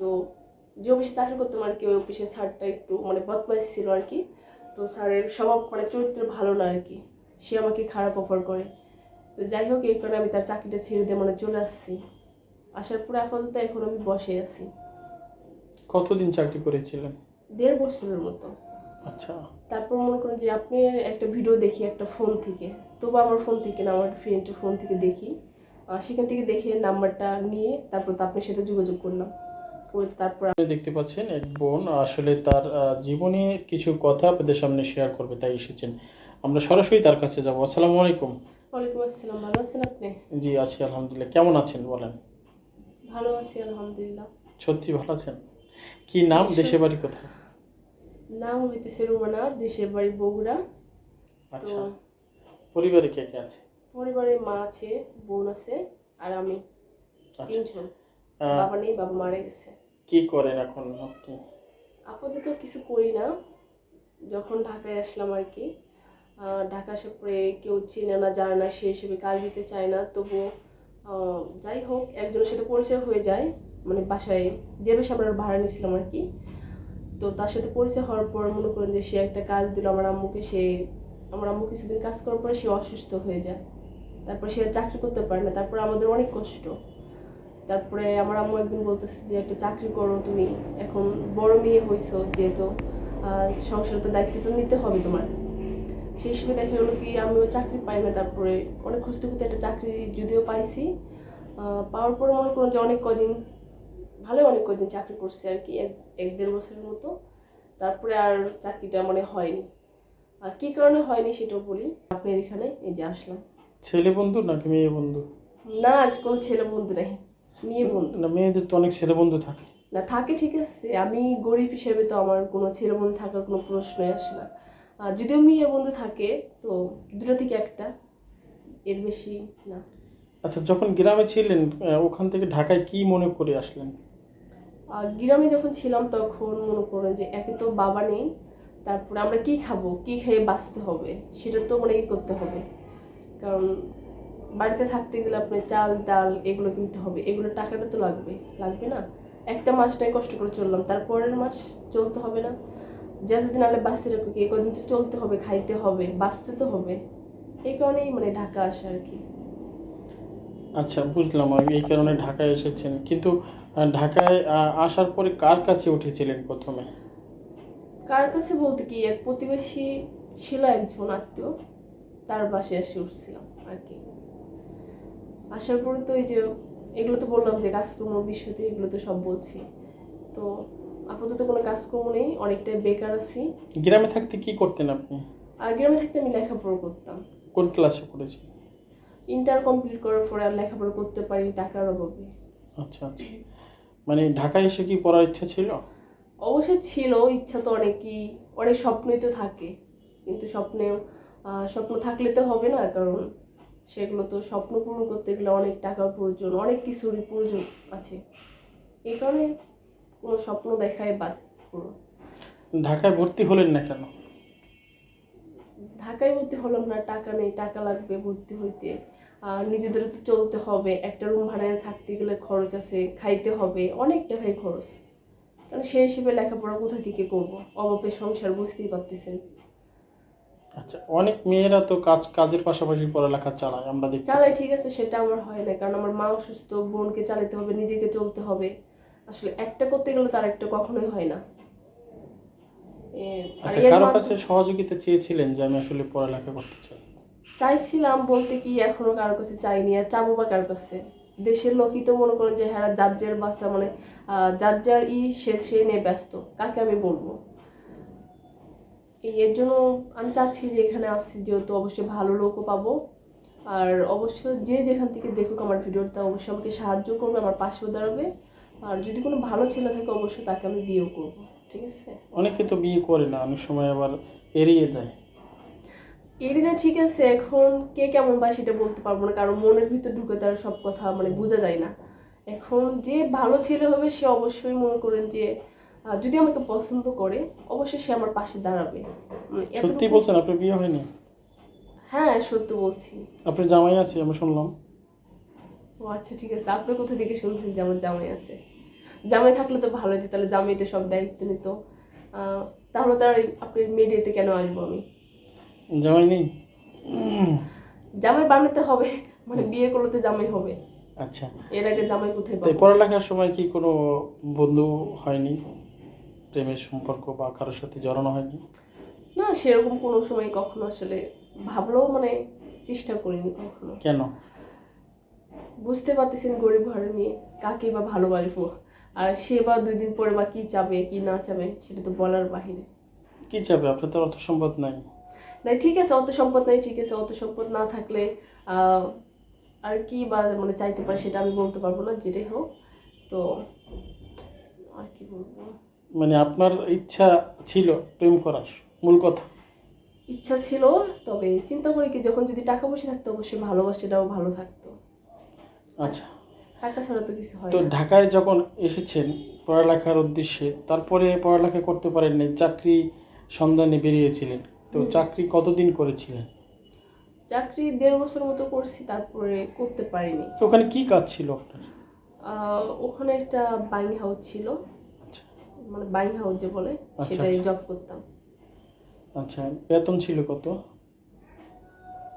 তো যে অফিসে চাকরি করতাম আর কি ওই অফিসের স্যারটা একটু মানে বদমাইশ ছিল আর কি। তো স্যারের স্বভাব মানে চরিত্র ভালো না আর কি। সে আমাকে খারাপ অফার করে। তো যাই হোক এই কারণে আমি তার চাকরিটা ছেড়ে দিয়ে মানে চলে আসছি। আসার পরে আপাতত এখন আমি বসে আছি। কতদিন চাকরি করেছিলেন? দেড় বছরের মতো। আচ্ছা। তারপর মনে করেন যে আপনি একটা ভিডিও দেখি একটা ফোন থেকে। তবু আমার ফোন থেকে না আমার ফ্রেন্ডের ফোন থেকে দেখি। সেখান থেকে দেখে নাম্বারটা নিয়ে তারপর তো আপনার সাথে যোগাযোগ করলাম। করে তারপর আপনি দেখতে পাচ্ছেন এক বোন আসলে তার জীবনের কিছু কথা আপনাদের সামনে শেয়ার করবে তাই এসেছেন। আমরা সরাসরি তার কাছে যাব। আসসালামু আলাইকুম। ওয়ালাইকুম আসসালাম। ভালো আছেন আপনি? জি আছি আলহামদুলিল্লাহ। কেমন আছেন বলেন? ভালো আছি আলহামদুলিল্লাহ। সত্যি ভালো আছেন? কি নাম? দেশে বাড়ি কোথায়? নাম হইতেছে রুমানা দেশের বাড়ি বগুড়া। আচ্ছা। পরিবারে কে কে আছে? পরিবারে মা আছে বোন আছে আর আমি। আচ্ছা। তিনজন। বাবা নেই বাবা মারা গেছে। কি করেন এখন আপনি? আপাতত কিছু করি না। যখন ঢাকায় আসলাম আর কি ঢাকা আসার পরে কেউ চেনে না জানে না সে হিসেবে কাজ দিতে চায় না। তবু যাই হোক একজনের সাথে পরিচয় হয়ে যায়। মানে বাসায় যে বেশি আমরা ভাড়া নিয়েছিলাম আর কি তো তার সাথে পরিচয় হওয়ার পর মনে করেন যে সে একটা কাজ দিল আমার আম্মুকে। সে আমার আম্মু কিছুদিন কাজ করার পরে সে অসুস্থ হয়ে যায়। তারপর সে চাকরি করতে পারে না। তারপর আমাদের অনেক কষ্ট। তারপরে আমার আম্মু একদিন বলতেছে যে একটা চাকরি করো তুমি এখন বড় মেয়ে হয়েছো যেহেতু আহ, সংসারের তো দায়িত্ব তো নিতে হবে তোমার। সেই হিসেবে দেখা গেলো কি আমিও চাকরি পাই না তারপরে অনেক খুঁজতে খুঁজতে একটা চাকরি যদিও পাইছি। পাওয়ার পরে মনে করুন যে অনেক কদিন ভালো অনেক কদিন চাকরি করছি আর কি এক এক দেড় বছরের মতো। তারপরে আর চাকরিটা মানে হয়নি। আর কী কারণে হয়নি সেটাও বলি আপনার এখানে এই যে আসলাম। ছেলে বন্ধু নাকি মেয়ে বন্ধু? না আজ কোনো ছেলে বন্ধু নাই। মেয়ে বন্ধু। না মেয়েদের তো অনেক ছেলে বন্ধু থাকে। না থাকে ঠিক আছে। আমি গরিব হিসেবে তো আমার কোনো ছেলে বন্ধু থাকার কোনো প্রশ্নই আসে না। যদিও মেয়ে বন্ধু থাকে তো দুটো থেকে একটা এর বেশি না। আচ্ছা যখন গ্রামে ছিলেন ওখান থেকে ঢাকায় কি মনে করে আসলেন? গ্রামে যখন ছিলাম তখন মনে করেন যে একে তো বাবা নেই তারপরে আমরা কি খাব কি খেয়ে বাঁচতে হবে সেটা তো মানে করতে হবে। কারণ বাড়িতে থাকতে গেলে আপনি চাল ডাল এগুলো কিনতে হবে। এগুলো টাকাটা তো লাগবে লাগবে না। একটা মাসটাই কষ্ট করে চললাম তারপরের মাস চলতে হবে না। যতদিন আলে বাঁচতে রাখো কি কদিন তো চলতে হবে খাইতে হবে বাঁচতে তো হবে। এই কারণেই মানে ঢাকা আসা আর কি। আচ্ছা বুঝলাম আমি এই কারণে ঢাকায় এসেছেন। কিন্তু ঢাকায় আসার পরে কার কাছে উঠেছিলেন প্রথমে? কার কাছে বলতে কি এক প্রতিবেশী ছিল একজন আত্মীয় তার বাসায় এসে উঠছিলাম আর কি। আসার পরে তো এই যে এগুলো তো বললাম যে কাজকর্ম বিষয়তে এগুলো তো সব বলছি। তো আপাতত কোনো কাজকর্ম নেই অনেকটাই বেকার আছি। গ্রামে থাকতে কি করতেন আপনি? গ্রামে থাকতে আমি লেখাপড়া করতাম। কোন ক্লাসে পড়েছেন? ইন্টার কমপ্লিট করার পরে আর লেখাপড়া করতে পারি টাকার অভাবে। আচ্ছা আচ্ছা। মানে ঢাকায় এসে কি পড়ার ইচ্ছা ছিল? অবশ্যই ছিল ইচ্ছা তো অনেকই অনেক স্বপ্নই তো থাকে। কিন্তু স্বপ্নে স্বপ্ন থাকলে তো হবে না কারণ সেগুলো তো স্বপ্ন পূরণ করতে গেলে অনেক টাকার প্রয়োজন অনেক কিছুরই প্রয়োজন আছে। এই কারণে কোনো স্বপ্ন দেখায় বাদ পুরো ঢাকায় ভর্তি হলেন না কেন? ঢাকায় ভর্তি হলাম না টাকা নেই টাকা লাগবে ভর্তি হইতে। আর নিজেদের তো চলতে হবে একটা রুম ভাড়ায় থাকতে গেলে খরচ আছে খাইতে হবে অনেক টাকাই খরচ। কারণ সেই হিসেবে লেখাপড়া কোথা থেকে করব? অভাবে সংসার বুঝতেই পারতেছেন। আচ্ছা অনেক মেয়েরা তো কাজ কাজের পাশাপাশি পড়ালেখা চালায় আমরা চালাই ঠিক আছে সেটা আমার হয় না কারণ আমার মা অসুস্থ বোনকে চালাতে হবে নিজেকে চলতে হবে। আসলে একটা করতে গেলে তার একটা কখনোই হয় না। আচ্ছা কারও কাছে সহযোগিতা চেয়েছিলেন যে আমি আসলে পড়ালেখা করতে চাই? চাইছিলাম বলতে কি এখনও কারও কাছে চাইনি আর চাবো বা কার কাছে? দেশের লোকই তো মনে করেন যে হ্যাঁ যার যার বাচ্চা মানে যার যার ই সে সে নিয়ে ব্যস্ত কাকে আমি বলব? এর জন্য আমি চাচ্ছি যে এখানে আসছি যেহেতু অবশ্যই ভালো লোকও পাবো। আর অবশ্যই যে যেখান থেকে দেখুক আমার ভিডিওটা অবশ্যই আমাকে সাহায্য করবে আমার পাশেও দাঁড়াবে। আর যদি কোনো ভালো ছেলে থাকে অবশ্যই তাকে আমি বিয়েও করব ঠিক আছে? অনেকে তো বিয়ে করে না অনেক সময় আবার এড়িয়ে যায়। এড়িয়ে যায় ঠিক আছে এখন কে কেমন বা সেটা বলতে পারব না কারণ মনের ভিতর ঢুকে তার সব কথা মানে বোঝা যায় না। এখন যে ভালো ছেলে হবে সে অবশ্যই মনে করেন যে যদি আমাকে পছন্দ করে অবশ্যই সে আমার পাশে দাঁড়াবে। সত্যি বলছেন? আপনার বিয়ে হয়নি? হ্যাঁ সত্য বলছি। আপনার জামাই আছে আমি শুনলাম। ও আচ্ছা ঠিক আছে। আপনার কোথা থেকে শুনছেন যে আমার জামাই আছে। জামাই থাকলে তো ভালো হতো তাহলে জামাইতে সব দায়িত্ব নিত। তাহলে তার আপনি মিডিয়াতে কেন আসব আমি? জামাই নেই? জামাই বানাতে হবে মানে বিয়ে করলে তো জামাই হবে। আচ্ছা। এর আগে জামাই কোথায় পড়ালেখার সময় কি কোনো বন্ধু হয়নি? প্রেমের সম্পর্ক বা কারোর সাথে জড়ানো হয়নি? না সেরকম কোনো সময় কখনো আসলে ভাবলেও মানে চেষ্টা করিনি কখনো। কেন? বুঝতে পারতেছেন গরিব ঘরের মেয়ে কাকে বা ভালোবাসবো? আর সে বা দুই দিন পরে বা কি চাবে কি না চাবে সেটা তো বলার বাহিরে। কি চাবে? আপনার তো অত সম্পদ নাই। না ঠিক আছে অত সম্পদ নাই ঠিক আছে অত সম্পদ না থাকলে আহ, আর কি বা মানে চাইতে পারে সেটা আমি বলতে পারব না যেটাই হোক। তো আর কি বলব? মানে আপনার ইচ্ছা ছিল প্রেম করার মূল কথা? ইচ্ছা ছিল তবে চিন্তা করি কি যখন যদি টাকা পয়সা থাকতো অবশ্যই ভালোবাসাটাও ভালো থাকতো। আচ্ছা। টাকা ছাড়া তো কিছু হয় তো ঢাকায় যখন এসেছেন পড়ালেখার উদ্দেশ্যে তারপরে পড়ালেখা করতে পারেননি চাকরি সন্ধানে বেরিয়েছিলেন। তো চাকরি কতদিন করেছিলেন? চাকরি দেড় বছর মতো করছি তারপরে করতে পারিনি। ওখানে কি কাজ ছিল আপনার? ওখানে একটা বাইং হাউস ছিল। মানে বাইং হাউস যে বলে আচ্ছা, সেটাই আচ্ছা। জব করতাম। আচ্ছা বেতন ছিল কত?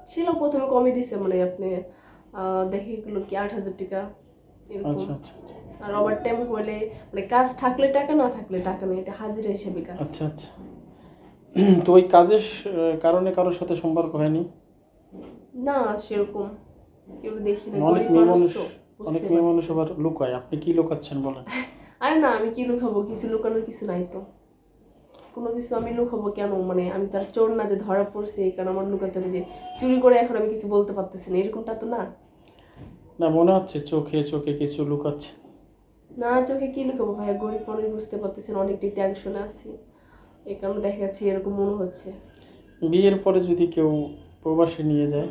ছিল প্রথমে কমই দিছে মানে আপনি দেখে এগুলো কি আট হাজার টাকা এরকম। আচ্ছা। আর ওভার টাইম হলে মানে কাজ থাকলে টাকা না থাকলে টাকা নেই এটা হাজিরা হিসেবে কাজ। আচ্ছা আচ্ছা। তো ওই কাজের কারণে কারোর সাথে সম্পর্ক হয়নি? না সেরকম। কেউ দেখি না অনেক মেয়ে মানুষ অনেক মেয়ে মানুষ আবার লুকায়। আপনি কি লুকাচ্ছেন বলেন। আরে না আমি কি লুকাবো? কিছু লুকানোর কিছু নাই তো। কোনো কিছু আমি লুকাবো কেন? মানে আমি তার চোর না যে ধরা পড়ছে এই কারণে আমার লুকাতে হবে যে চুরি করে এখন আমি কিছু বলতে পারতেছি না। এরকমটা তো না। না মনে হচ্ছে চোখে চোখে কিছু লুকাচ্ছে। না চোখে কি লুকাবো ভাইয়া? গরিব মানুষ বুঝতে পারতেছেন অনেকটাই টেনশনে আছি। এই কারণে দেখা যাচ্ছে এরকম মনে হচ্ছে। বিয়ের পরে যদি কেউ প্রবাসে নিয়ে যায়?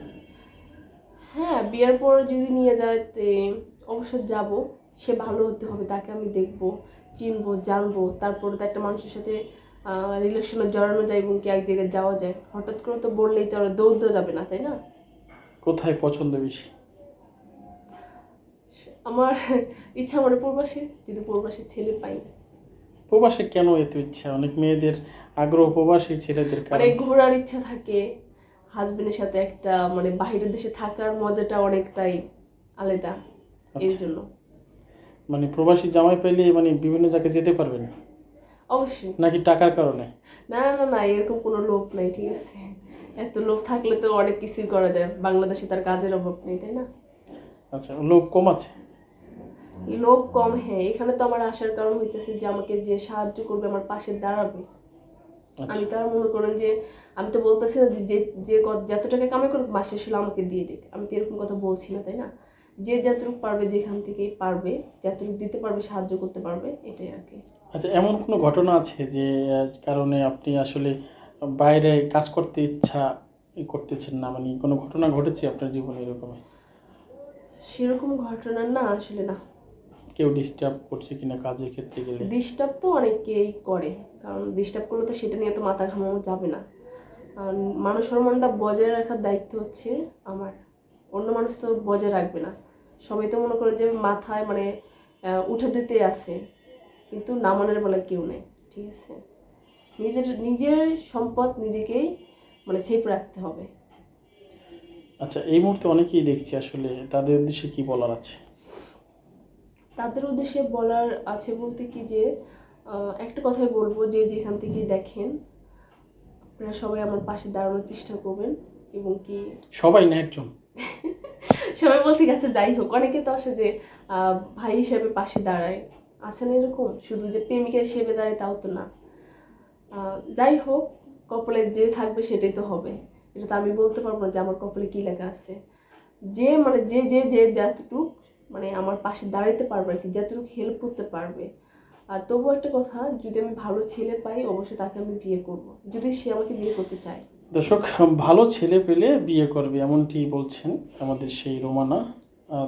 হ্যাঁ বিয়ের পর যদি নিয়ে যায় তে অবশ্যই যাব। সে ভালো হতে হবে তাকে আমি দেখব চিনবো জানব। তারপরে তো একটা মানুষের সাথে রিলেশনে জড়ানো যায় এবং কি এক জায়গায় যাওয়া যায়। হঠাৎ করে তো বললেই তো আর দৌড় যাবে না তাই না? কোথায় পছন্দ বেশি? আমার ইচ্ছা মানে প্রবাসী যদি প্রবাসী ছেলে পাই। প্রবাসে কেন এত ইচ্ছা? অনেক মেয়েদের আগ্রহ প্রবাসী ছেলেদের মানে ঘোরার ইচ্ছা থাকে হাজবেন্ডের সাথে একটা মানে বাইরের দেশে থাকার মজাটা অনেকটাই আলাদা এর আচ্ছা, জন্য। মানে প্রবাসী জামাই পেলে মানে বিভিন্ন জায়গায় যেতে পারবেন। অবশ্যই। নাকি টাকার কারণে? না না না এরকম কোনো লোভ নাই ঠিক আছে। এত লোভ থাকলে তো অনেক কিছুই করা যায়। বাংলাদেশে তার কাজের অভাব নেই তাই না? আচ্ছা লোভ কম আছে? লোভ কম হ্যাঁ। এখানে তো আমার আসার কারণ হইতেছে যে আমাকে যে সাহায্য করবে আমার পাশে দাঁড়াবে। আচ্ছা। আমি তো আর মনে করেন যে আমি তো বলতেছি না যে যে- যত টাকা কামাই করুক মাস হলে আমাকে দিয়ে দিক। আমি তো এরকম কথা বলছি না তাই না? যে যতটুকু পারবে যেখান থেকে পারবে যতটুকু দিতে পারবে সাহায্য করতে পারবে এটাই আর কি। আচ্ছা এমন কোনো ঘটনা আছে যে কারণে আপনি আসলে বাইরে কাজ করতে ইচ্ছা করতেছেন না? মানে কোনো ঘটনা ঘটেছে আপনার জীবনে এরকম? সেরকম ঘটনা না আসলে না। কেউ ডিস্টার্ব করছে কিনা কাজের ক্ষেত্রে গেলে? ডিস্টার্ব তো অনেকেই করে কারণ ডিস্টার্ব করলে তো সেটা নিয়ে তো মাথা ঘামানো যাবে না। আর মানুষ সম্মানটা বজায় রাখার দায়িত্ব হচ্ছে আমার। অন্য মানুষ তো বজায় রাখবে না। সবাই তো মনে করে যে মাথায় মানে উঠে দিতে আছে। কিন্তু নামানোর বেলা কেউ নেই ঠিক আছে? নিজের নিজের সম্পদ নিজেকেই মানে সেফ রাখতে হবে। আচ্ছা এই মুহূর্তে অনেকেই দেখছি আসলে তাদের উদ্দেশ্যে কি বলার আছে? তাদের উদ্দেশ্যে বলার আছে বলতে কি যে একটা কথাই বলব যে যেখান থেকে দেখেন আপনারা সবাই আমার পাশে দাঁড়ানোর চেষ্টা করবেন। এবং কি? সবাই না একজন। সবাই বলতে গেছে যাই হোক অনেকে তো আসে যে আহ, ভাই হিসেবে পাশে দাঁড়ায়। আছে না এরকম? শুধু যে প্রেমিকা হিসেবে দাঁড়ায় তাও তো না। যাই হোক কপালে যে থাকবে সেটাই তো হবে। এটা তো আমি বলতে পারব না যে আমার কপালে কী লেখা আছে। যে মানে যে যে যে যতটুক মানে আমার পাশে দাঁড়াইতে পারবে আর কি যতটুকু হেল্প করতে পারবে। আর তবুও একটা কথা যদি আমি ভালো ছেলে পাই অবশ্যই তাকে আমি বিয়ে করব। যদি সে আমাকে বিয়ে করতে চায়। দর্শক, ভালো ছেলে পেলে বিয়ে করবে এমনটি বলছেন আমাদের সেই রোমানা।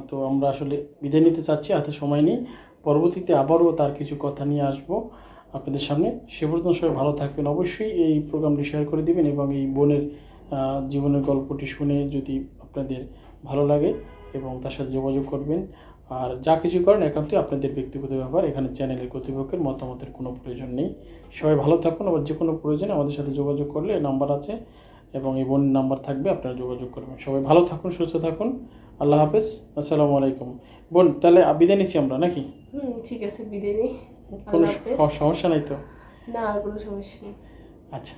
তো আমরা আসলে বিদায় নিতে চাচ্ছি হাতে সময় নেই। পরবর্তীতে আবারও তার কিছু কথা নিয়ে আসব আপনাদের সামনে। সে পর্যন্ত সবাই ভালো থাকবেন। অবশ্যই এই প্রোগ্রামটি শেয়ার করে দিবেন এবং এই বোনের জীবনের গল্পটি শুনে যদি আপনাদের ভালো লাগে এবং তার সাথে যোগাযোগ করবেন আর যা কিছু করেন একান্তই আপনাদের ব্যক্তিগত ব্যাপার এখানে চ্যানেলের কর্তৃপক্ষের মতামতের কোনো প্রয়োজন নেই। সবাই ভালো থাকুন আবার যে কোনো প্রয়োজনে আমাদের সাথে যোগাযোগ করলে নাম্বার আছে এবং এই বোন নাম্বার থাকবে আপনারা যোগাযোগ করবেন। সবাই ভালো থাকুন সুস্থ থাকুন আল্লাহ হাফেজ আসসালামু আলাইকুম। বোন তাহলে বিদায় নিচ্ছি আমরা নাকি? হুম ঠিক আছে বিদায় নেই। কোনো সমস্যা নাই তো? না আর কোনো সমস্যা নেই। আচ্ছা।